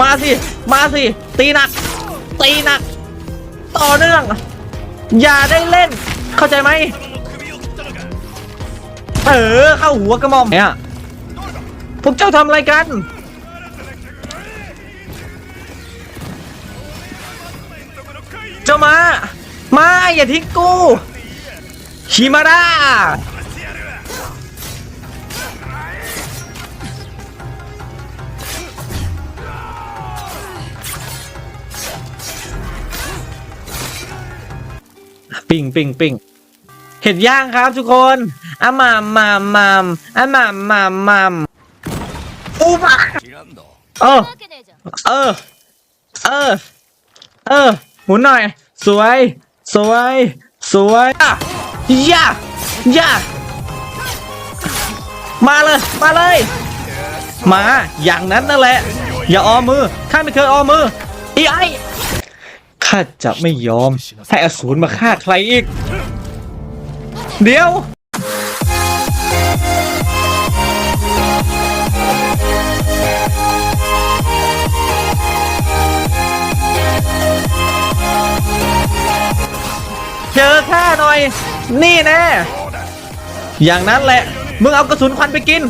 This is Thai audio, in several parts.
มาสิ มาสิ ตีหนัก ตีหนัก ต่อเนื่อง อย่าได้เล่น เข้าใจไหม เออ เข้าหัวกระหม่อมเนี่ยพวกเจ้าทำอะไรกัน เจ้ามา มาอย่าทิ้งกูชิมาดา ปิ้งปิ้งปิ้งเห็ดย่างครับทุกคนอะมามมามมามอะมามมามมามอู้ปะเออเออ เออ เออ หมุนหน่อย สวย สวย สวยย่าย่ามาเลย มาเลย มา อย่างนั้นนั่นแหละ อย่าออมมือ ข้าไม่เคยออมมือ อีไอ ข้าจะไม่ยอม ให้อสูรมาฆ่าใครอีก เดี๋ยว เจอข้าหน่อย นี่แน่อย่างนั้นแหละ มึงเอากระสุนควันไปกิน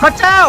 พระเจ้า